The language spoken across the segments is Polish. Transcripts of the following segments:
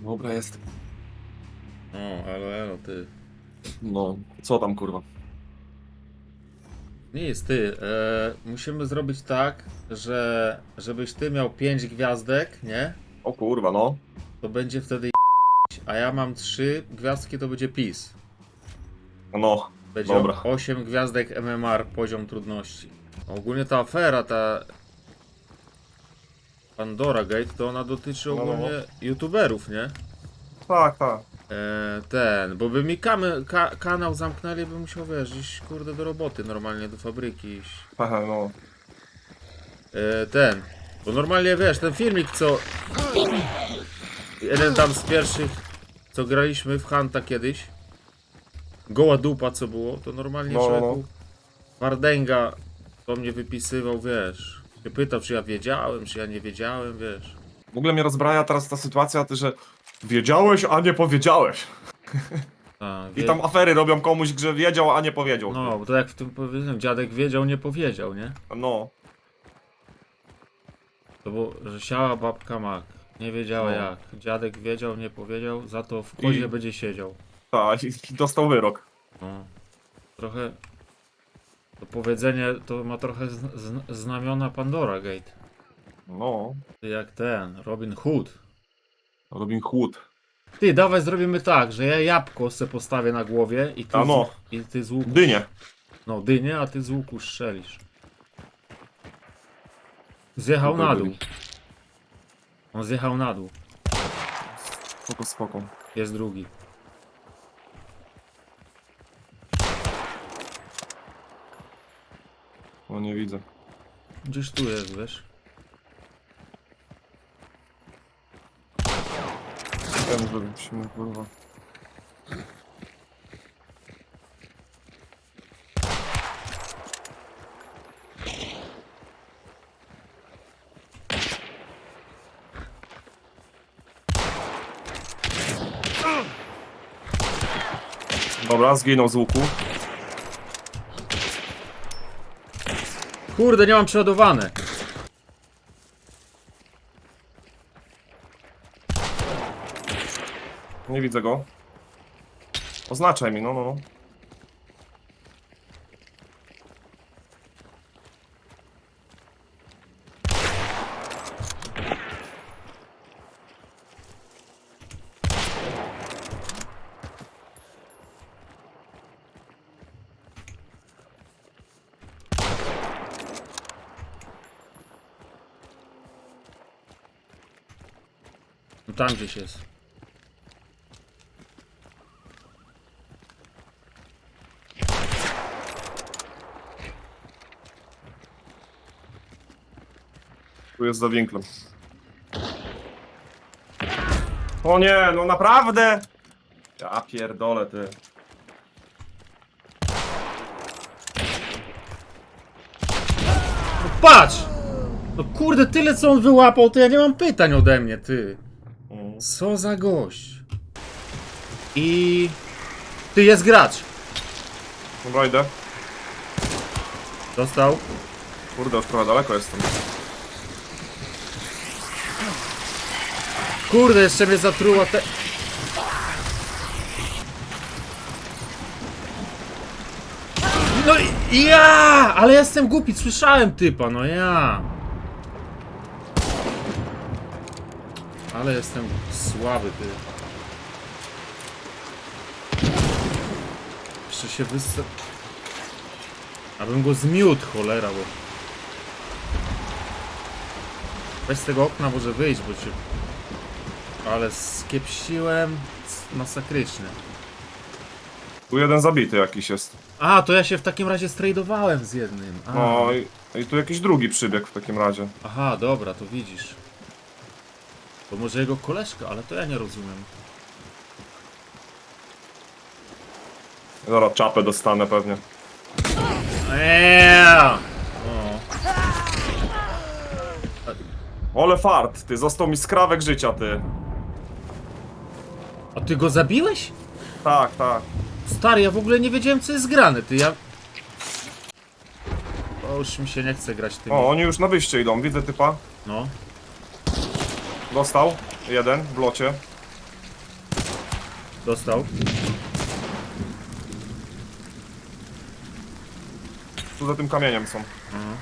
Dobra, jest. O, elo, elo, ty. No, co tam kurwa? Nic, ty. E, musimy zrobić tak, że żebyś ty miał 5 gwiazdek, nie? O kurwa, no. To będzie wtedy a ja mam 3 gwiazdki, to będzie PiS. No, Będzie Dobra. 8 gwiazdek MMR, poziom trudności. Ogólnie ta afera, ta Pandora Gate, to ona dotyczy No, no, no. ogólnie youtuberów, nie? tak, tak. E, ten, bo by mi kamy, ka, kanał zamknęli, bym musiał, wiesz, iść kurde do roboty, normalnie do fabryki iść. Aha, no. E, ten, bo normalnie, wiesz, ten filmik, co... Jeden tam z pierwszych, co graliśmy w Hanta kiedyś, goła dupa, co było, to normalnie No, no, człowieku Wardęga do mnie wypisywał, wiesz, się pytał, czy ja wiedziałem, czy ja nie wiedziałem, wiesz. W ogóle mnie rozbraja teraz ta sytuacja, ty, że wiedziałeś, a nie powiedziałeś. A, I wie- tam afery robią komuś, że wiedział, a nie powiedział. No, bo to jak w tym powiedziałem, dziadek wiedział, nie powiedział, nie? No, To było, że siała babka mak. Nie wiedziała No. jak. Dziadek wiedział, nie powiedział, za to w kozie I- będzie siedział. tak, i i dostał wyrok. No. Trochę. To powiedzenie to ma trochę znamiona Pandora Gate. No, Jak ten, Robin Hood. Robin Hood. Ty, dawaj zrobimy tak, że ja jabłko se postawię na głowie i ty, A no. z, i ty z łuku. Dynie. No, dynię, a ty z łuku strzelisz. Zjechał na dół. On zjechał na dół. Spoko, spoko. Jest drugi. Nie widzę. Gdzieś tu jest, wiesz? Wiem, że musimy kurwa. Dobra, zginął z łuku. Kurde, nie mam przeładowane. Nie widzę go. Oznaczaj mi, no, no, no. No tam gdzieś jest. Tu jest za winklem. O nie, no naprawdę! Ja pierdolę, ty. No patrz! No kurde, tyle co on wyłapał, to ja nie mam pytań ode mnie, ty. Co za gość. I... Ty, jest gracz. Dobra, idę. Dostał. Kurde, już trochę daleko jestem. Kurde, jeszcze mnie zatruła te... No i ja! Ale jestem głupi, słyszałem typa, no ja. Ale jestem słaby, ty. Jeszcze się wysta... Abym go zmiótł, cholera, bo... Weź z tego okna może wyjść, bo cię... Ale skiepściłem s- masakrycznie. Tu jeden zabity jakiś jest. A, to ja się w takim razie stradowałem z jednym. A. No i, i tu jakiś drugi przybieg w takim razie. Aha, dobra, to widzisz. To może jego koleżka, ale to ja nie rozumiem. Zaraz czapę dostanę pewnie. Eee! Ole fart, ty, został mi skrawek życia, ty. A ty go zabiłeś? Tak, tak. Stary, ja w ogóle nie wiedziałem co jest grane, ty ja... O, już mi się nie chce grać tym. O, oni już na wyjście idą, widzę typa. No. Dostał. Jeden w locie. Dostał. Tu za tym kamieniem są. Aha.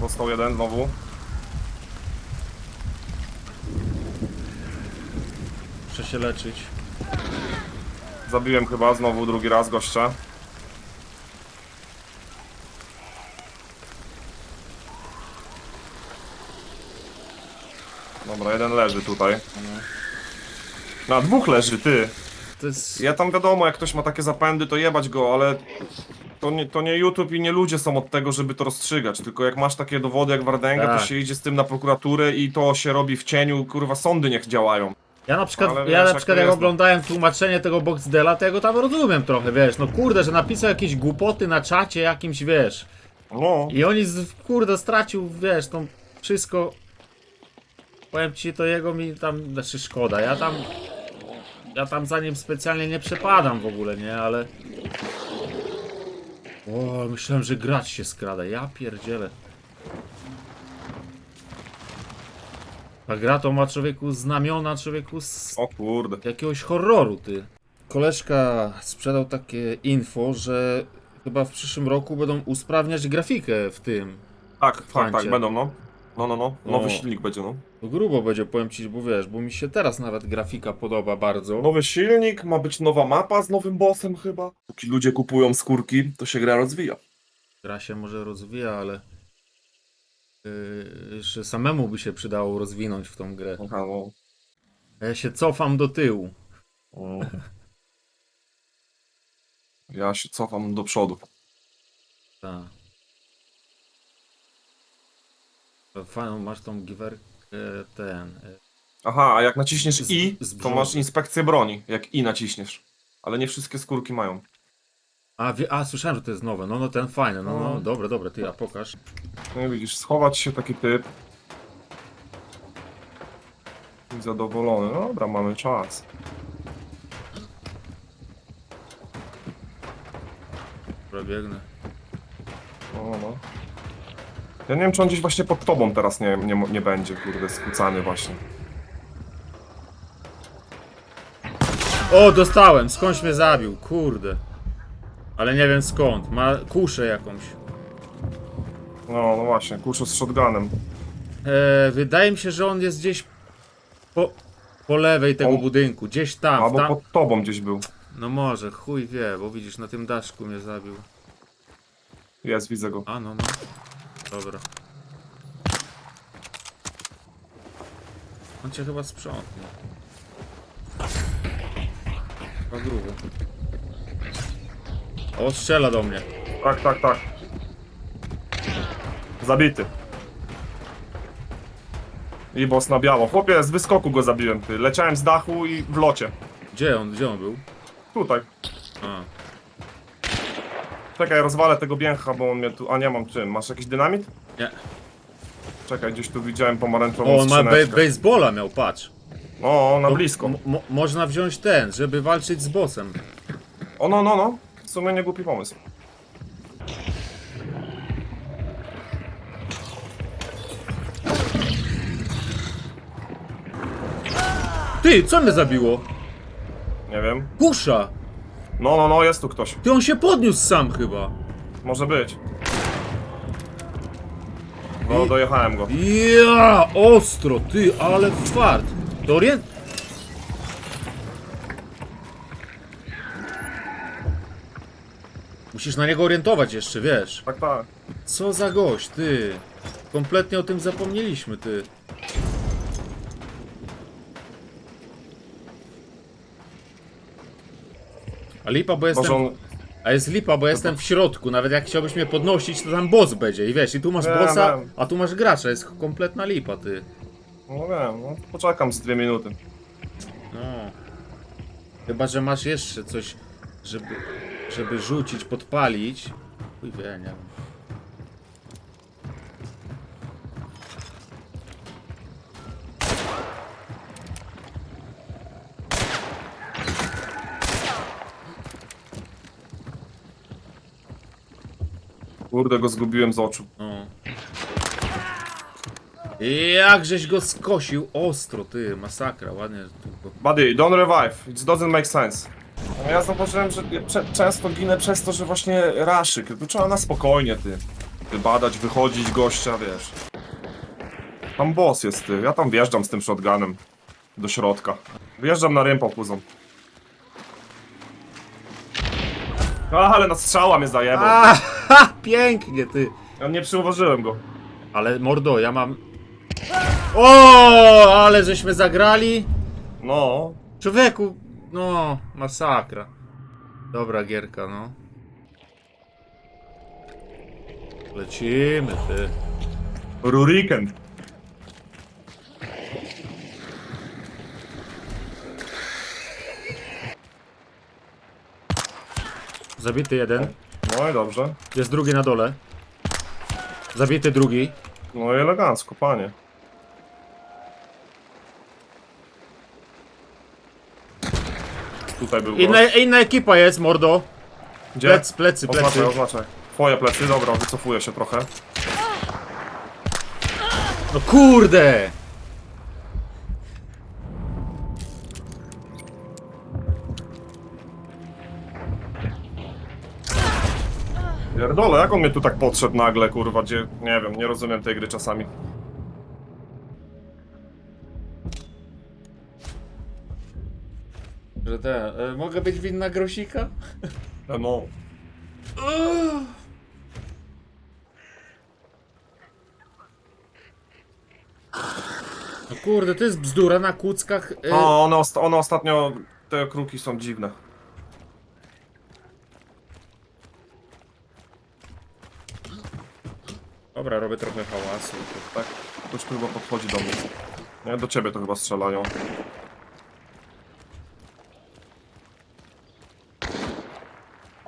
Został jeden znowu. Muszę się leczyć. Zabiłem chyba znowu drugi raz gościa. Dobra, jeden leży tutaj. Na dwóch leży, ty. To jest... Ja tam wiadomo, jak ktoś ma takie zapędy, to jebać go, ale to nie, to nie YouTube i nie ludzie są od tego, żeby to rozstrzygać. Tylko jak masz takie dowody jak Wardęga, Tak. to się idzie z tym na prokuraturę i to się robi w cieniu, kurwa, sądy niech działają. Ja na przykład, Ale ja wiesz, na jak przykład to jak jest, no. oglądałem tłumaczenie tego Boxdela, to ja go tam rozumiem trochę, wiesz, no kurde, że napisał jakieś głupoty na czacie jakimś, wiesz, No, i oni, z, kurde, stracił, wiesz, to wszystko, powiem ci, to jego mi tam, znaczy szkoda, ja tam, ja tam za nim specjalnie nie przepadam w ogóle, nie, ale... O, myślałem, że grać się skrada, ja pierdzielę. Ta gra to ma człowieku znamiona, człowieku z o kurde. jakiegoś horroru, ty. Koleżka sprzedał takie info, że chyba w przyszłym roku będą usprawniać grafikę w tym. Tak, tak, Fancie. tak, będą, no. No, no, no. Nowy O. silnik będzie, no. To grubo będzie, powiem ci, bo wiesz, bo mi się teraz nawet grafika podoba bardzo. Nowy silnik, ma być nowa mapa z nowym bossem chyba. Póki ludzie kupują skórki, to się gra rozwija. Gra się może rozwija, ale yy, jeszcze samemu by się przydało rozwinąć w tą grę. Aha, no. Ja się cofam do tyłu. O. Ja się cofam do przodu. Tak. Fajną masz tą giwerkę, ten... e, Aha, a jak naciśniesz Z- I, z to masz inspekcję broni, jak I naciśniesz. Ale nie wszystkie skórki mają. A, wie, a, słyszałem, że to jest nowe. No, no, ten fajny. No, no, No. dobre, dobre, ty, a pokaż. No i widzisz, schować się taki typ. I zadowolony. No dobra, mamy czas. Dobra, biegnę. No, no. Ja nie wiem, czy on gdzieś właśnie pod tobą teraz nie, nie, nie będzie, kurde, skłócany właśnie. O, dostałem! Skądś mnie zabił, kurde. Ale nie wiem skąd. Ma kuszę jakąś. No, no właśnie, kuszu z shotgunem. E, wydaje mi się, że on jest gdzieś po, po lewej tego O. budynku. Gdzieś tam. Albo tam. pod tobą gdzieś był. No może, chuj wie, bo widzisz, na tym daszku mnie zabił. Jest, widzę go. A, no, no. Dobra. On cię chyba sprzątnie. Chyba grubo. O, strzela do mnie. Tak, tak, tak. Zabity. I boss na biało. Chłopie, z wyskoku go zabiłem, ty. Leciałem z dachu i w locie. Gdzie on, gdzie on był? Tutaj. A, Czekaj, rozwalę tego bięcha, bo on mnie tu... A nie mam czym. Masz jakiś dynamit? nie. Czekaj, gdzieś tu widziałem pomarańczową O, on ma be skrzyneczkę. baseballa miał, patrz. O, na To blisko. mo- można wziąć ten, żeby walczyć z bossem. O, no, no, no. W sumie nie głupi pomysł. Ty, co mnie zabiło? Nie wiem. Kusza! No, no, no, jest tu ktoś. Ty, on się podniósł sam chyba. Może być. No, dojechałem go. Ja, ostro, ty, ale fart. To orient... Musisz na niego orientować jeszcze, wiesz. Tak, tak. Co za gość, ty. Kompletnie o tym zapomnieliśmy, ty. A lipa, bo jestem... Może on... A jest lipa, bo jestem w środku. Nawet jak chciałbyś mnie podnosić, to tam boss będzie. I wiesz, i tu masz Wiem, bossa, wiem. a tu masz gracza. Jest kompletna lipa, ty. No wiem, no, poczekam z dwie minuty. No. Chyba, że masz jeszcze coś, żeby, żeby rzucić, podpalić. Chuj wie, nie wiem. Kurde, go zgubiłem z oczu. No. Jakżeś go skosił ostro, ty, masakra, ładnie. tu go- Buddy, don't revive. It doesn't make sense. No ja zauważyłem, że cze- często ginę przez to, że właśnie raszyk. To trzeba na spokojnie, ty. Wybadać, wychodzić gościa, wiesz. Tam boss jest, ty. Ja tam wjeżdżam z tym shotgunem. Do środka. Wjeżdżam na rympo puzą. A, ale na strzała mnie zajebał. Aha, pięknie, ty. Ja nie przyuważyłem go. Ale mordo, ja mam... O, ale żeśmy zagrali. No. Człowieku, no, masakra. Dobra gierka, no. Lecimy, ty. Ruriken. Zabity jeden. No i dobrze. Jest drugi na dole. Zabity drugi. No i elegancko, panie. Tutaj był Inna, gość. inna ekipa jest, mordo. Gdzie? Plec, plecy, plecy. Oznaczaj, oznaczaj. Twoje plecy, dobra, wycofuję się trochę. No kurde! Pierdole, jak on mnie tu tak podszedł nagle, kurwa, gdzie... Nie wiem, nie rozumiem tej gry czasami. Że ten, e, mogę być winna grosika? No. No kurde, to jest bzdura na kuckach. e, O, one, osta one ostatnio... Te kruki są dziwne. Dobra, robię trochę hałasu. Tak? Ktoś tu chyba podchodzi do mnie. Nie, do ciebie to chyba strzelają.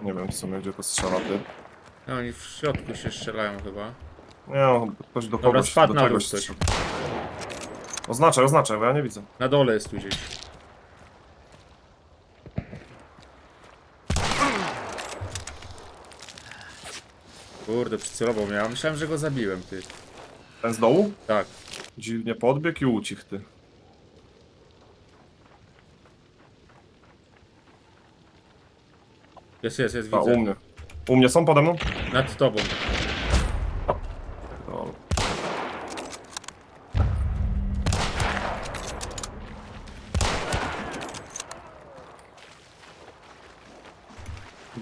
Nie wiem w sumie, gdzie to strzela ty. No, oni w środku się strzelają chyba. Nie, no, ktoś do Dobra, kogoś, spadł do na dół czegoś ktoś. strzela. Oznaczaj, oznaczaj, bo ja nie widzę. Na dole jest tu gdzieś. Kurde, przycelował mnie. Ja myślałem, że go zabiłem, ty. Ten z dołu? Tak. Dziwnie podbiegł i ucichł ty. Jest, jest, jest, A, widzę. u mnie. U mnie są pode mną? Nad tobą. Dobra.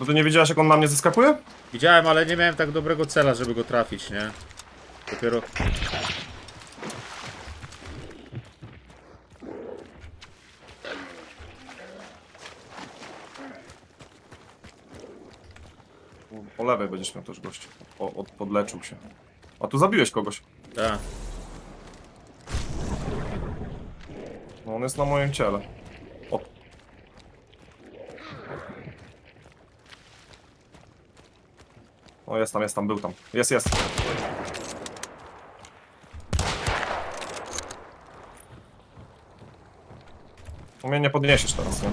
Ty nie wiedziałeś jak on na mnie zeskakuje? Widziałem, ale nie miałem tak dobrego cela, żeby go trafić, nie? Dopiero... Po lewej będziesz miał też gość. O, od, podleczył się. A tu zabiłeś kogoś. Tak. No on jest na moim ciele. O. O jest tam, jest tam, był tam. Jest, jest. U mnie nie podniesiesz teraz, nie?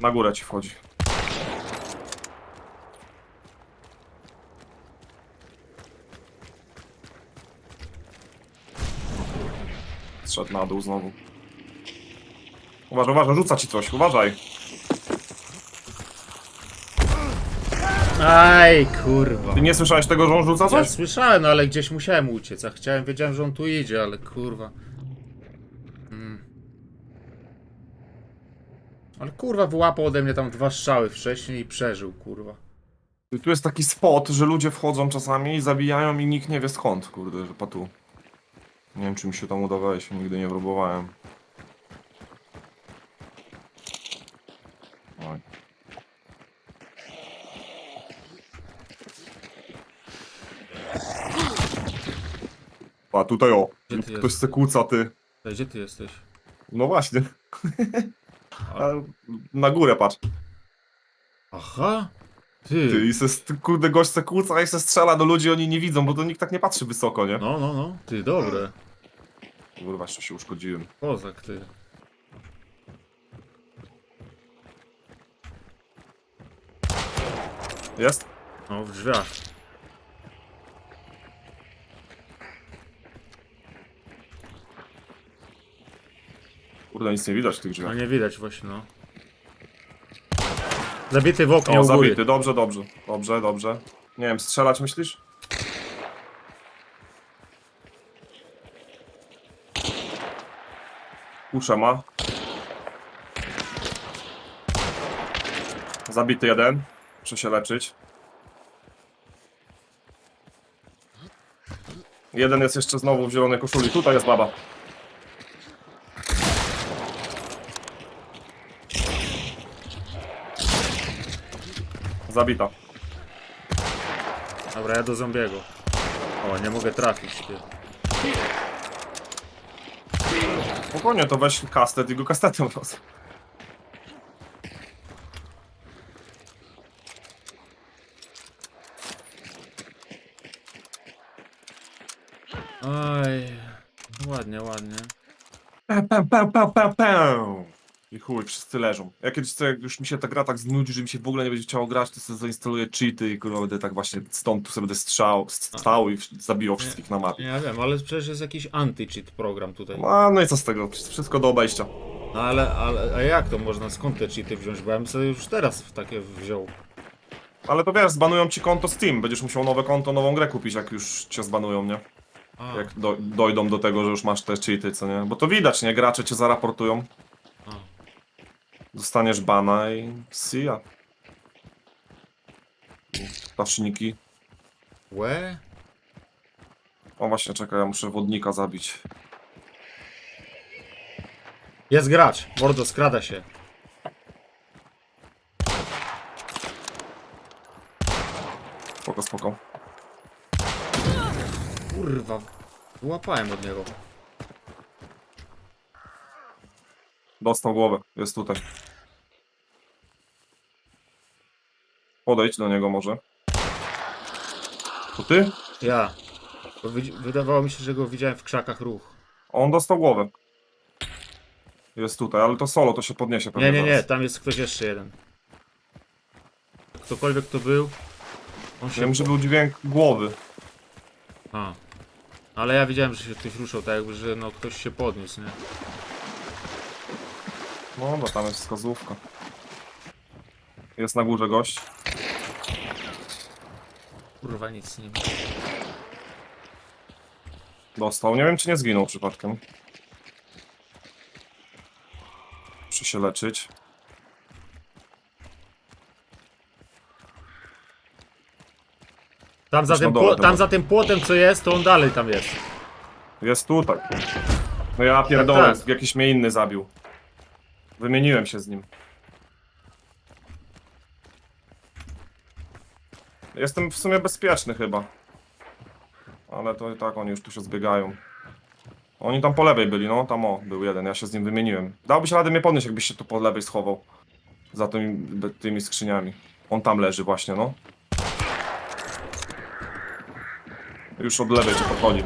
Na górę ci wchodzi. Zszedł na dół znowu. Uważaj, uważaj, rzuca ci coś, uważaj. Aj, kurwa. Ty nie słyszałeś tego, że on rzuca Ja coś? słyszałem, no ale gdzieś musiałem uciec. A chciałem, wiedziałem, że on tu idzie, ale kurwa. Mm. Ale kurwa wyłapał ode mnie tam dwa strzały wcześniej i przeżył, kurwa. Tu jest taki spot, że ludzie wchodzą czasami i zabijają i nikt nie wie skąd, kurde, że patu. Nie wiem, czy mi się tam udawało, się nigdy nie próbowałem. Oj. A tutaj o, Gdzie ty ktoś se kłóca, ty. Ej, Gdzie ty jesteś? No właśnie. A Na górę patrz. Aha! Ty. Ty, i se, kurde, gość se kłóca i se strzela do ludzi, oni nie widzą, bo to nikt tak nie patrzy wysoko, nie? No, no, no. Ty, dobre. Kurwa, się uszkodziłem. Kozak, ty. Jest? No, w drzwiach. Kurde, nic nie widać w tych No nie widać właśnie, no. Zabity w oknie O, u góry. zabity, dobrze, dobrze. Dobrze, dobrze. Nie wiem, strzelać myślisz? Kuszę ma. Zabity jeden. Muszę się leczyć. Jeden jest jeszcze znowu w zielonej koszuli. Tutaj jest baba. Zabita. Dobra, ja do zombiego. O, nie mogę trafić, ty. Spokojnie, to weź kastet i go kastetem roz. Oj. Ładnie, ładnie. Pę, pę, pę, pę, pę, pę. I chuj, wszyscy leżą. Ja kiedyś jak już mi się ta gra tak znudzi, że mi się w ogóle nie będzie chciało grać, to sobie zainstaluję cheaty i kurwa będę tak właśnie stąd tu sobie będę strzał, strzał i zabijał wszystkich na mapie. Ja wiem, ale przecież jest jakiś anti-cheat program tutaj. No, no i co z tego? Wszystko do obejścia. No ale, ale, a jak to można, skąd te cheaty wziąć? Bo ja bym sobie już teraz w takie wziął. Ale to wiesz, zbanują ci konto Steam, będziesz musiał nowe konto, nową grę kupić, jak już cię zbanują, nie? A, Jak do, dojdą do tego, że już masz te cheaty, co nie? Bo to widać, nie? Gracze cię zaraportują. Dostaniesz bana i see ya. Ptaszniki. Łe? O właśnie, czekaj, ja muszę wodnika zabić. Jest gracz! Mordo, skrada się. Spoko, spoko. Kurwa. Łapałem od niego. Dostał głowę, jest tutaj. Podejdź do niego może. To ty? Ja. Bo wydawało mi się, że go widziałem w krzakach ruch. On dostał głowę. Jest tutaj, ale to solo, to się podniesie pewnie Nie, nie, nie, zaraz. tam jest ktoś jeszcze jeden. Ktokolwiek to był. On się. Wiem, że był dźwięk głowy. A. Ale ja widziałem, że się ktoś ruszał, tak jakby, że no ktoś się podniósł, nie? No, bo tam jest wskazówka. Jest na górze gość. Kurwa, nic nie ma. Dostał. Nie wiem, czy nie zginął przypadkiem. Muszę się leczyć. Tam za, Już na tym dole pło- chyba. tam za tym płotem co jest, to on dalej tam jest. Jest tutaj. No ja pierdolę, Tak, tak. jakiś mnie inny zabił. Wymieniłem się z nim. Jestem w sumie bezpieczny chyba. Ale to i tak oni już tu się zbiegają. Oni tam po lewej byli, no tam o, był jeden, ja się z nim wymieniłem. Dałbyś radę mnie podnieść, jakbyś się tu po lewej schował. Za tymi, tymi skrzyniami. On tam leży właśnie, no. Już od lewej cię podchodzi.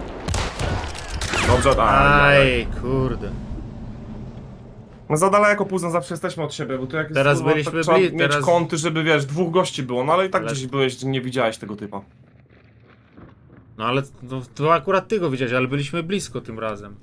Dobrze, a, Aj, kurde. No za daleko późno zawsze jesteśmy od siebie, bo tu jak jest, Teraz kurwa, byliśmy to trzeba bli- mieć teraz- kąty, żeby wiesz, dwóch gości było, no ale i tak Ale- gdzieś byłeś, nie widziałeś tego typa. No ale no, to akurat ty go widziałeś, ale byliśmy blisko tym razem.